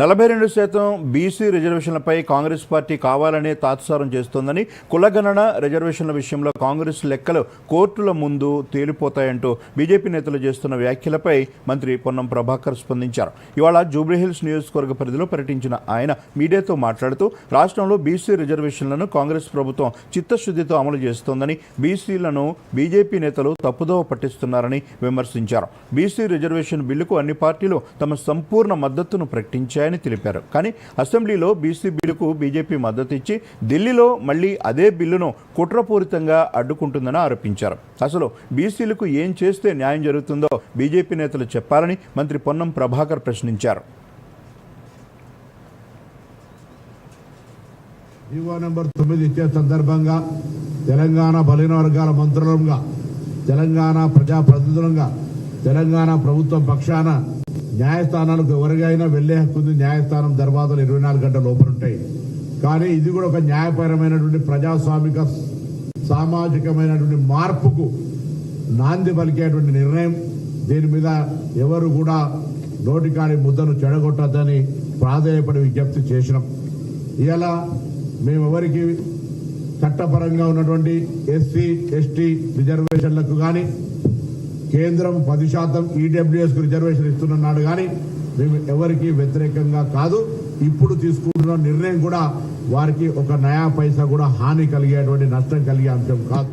నలభై రెండు శాతం బీసీ రిజర్వేషన్లపై కాంగ్రెస్ పార్టీ కావాలనే తాత్సారం చేస్తోందని కులగణన రిజర్వేషన్ల విషయంలో కాంగ్రెస్ లెక్కలు కోర్టుల ముందు తేలిపోతాయంటూ బీజేపీ నేతలు చేస్తున్న వ్యాఖ్యలపై మంత్రి పొన్నం ప్రభాకర్ స్పందించారు. ఇవాళ జూబ్లీహిల్స్ నియోజకవర్గ పరిధిలో పర్యటించిన ఆయన మీడియాతో మాట్లాడుతూ రాష్ట్రంలో బీసీ రిజర్వేషన్లను కాంగ్రెస్ ప్రభుత్వం చిత్తశుద్ధితో అమలు చేస్తోందని బీసీలను బీజేపీ నేతలు తప్పుదోవ పట్టిస్తున్నారని విమర్శించారు. బీసీ రిజర్వేషన్ బిల్లుకు అన్ని పార్టీలు తమ సంపూర్ణ మద్దతును ఉంటాయని తెలిపారు. కానీ అసెంబ్లీలో బీసీ బిల్లుకు బీజేపీ మద్దతు ఇచ్చి ఢిల్లీలో మళ్ళీ అదే బిల్లును కుట్రపూరితంగా అడ్డుకుంటుందని ఆరోపించారు. అసలు బీసీలకు ఏం చేస్తే న్యాయం జరుగుతుందో బీజేపీ నేతలు చెప్పాలని మంత్రి పొన్నం ప్రభాకర్ ప్రశ్నించారు. జీవో నెంబర్ తొమ్మిది ఇచ్చే సందర్భంగా తెలంగాణ బలహీన వర్గాల మంత్రులంగా తెలంగాణ ప్రజాప్రతినిధులంగా తెలంగాణ ప్రభుత్వం పక్షాన న్యాయస్థానాలకు ఎవరికైనా వెళ్ళే హక్కు ఉంది. న్యాయస్థానం దర్వాజాలు ఇరవై నాలుగు గంటల లోపల ఉంటాయి. కానీ ఇది కూడా ఒక న్యాయపరమైనటువంటి ప్రజాస్వామిక సామాజికమైనటువంటి మార్పుకు నాంది పలికేటువంటి నిర్ణయం. దీని మీద ఎవరు కూడా నోటికాడి ముద్దను చెడగొట్టద్దని ప్రాధేయపడి విజ్ఞప్తి చేసినాం. ఇలా మేమెవరికి చట్టపరంగా ఉన్నటువంటి ఎస్సీ ఎస్టీ రిజర్వేషన్లకు కానీ కేంద్రం పది శాతం ఈడబ్ల్యూఎస్ రిజర్వేషన్ ఇస్తున్నాడు కానీ మేము ఎవరికి వ్యతిరేకంగా కాదు. ఇప్పుడు తీసుకుంటున్న నిర్ణయం కూడా వారికి ఒక నయా పైసా కూడా హాని కలిగేటువంటి నష్టం కలిగే అంశం కాదు.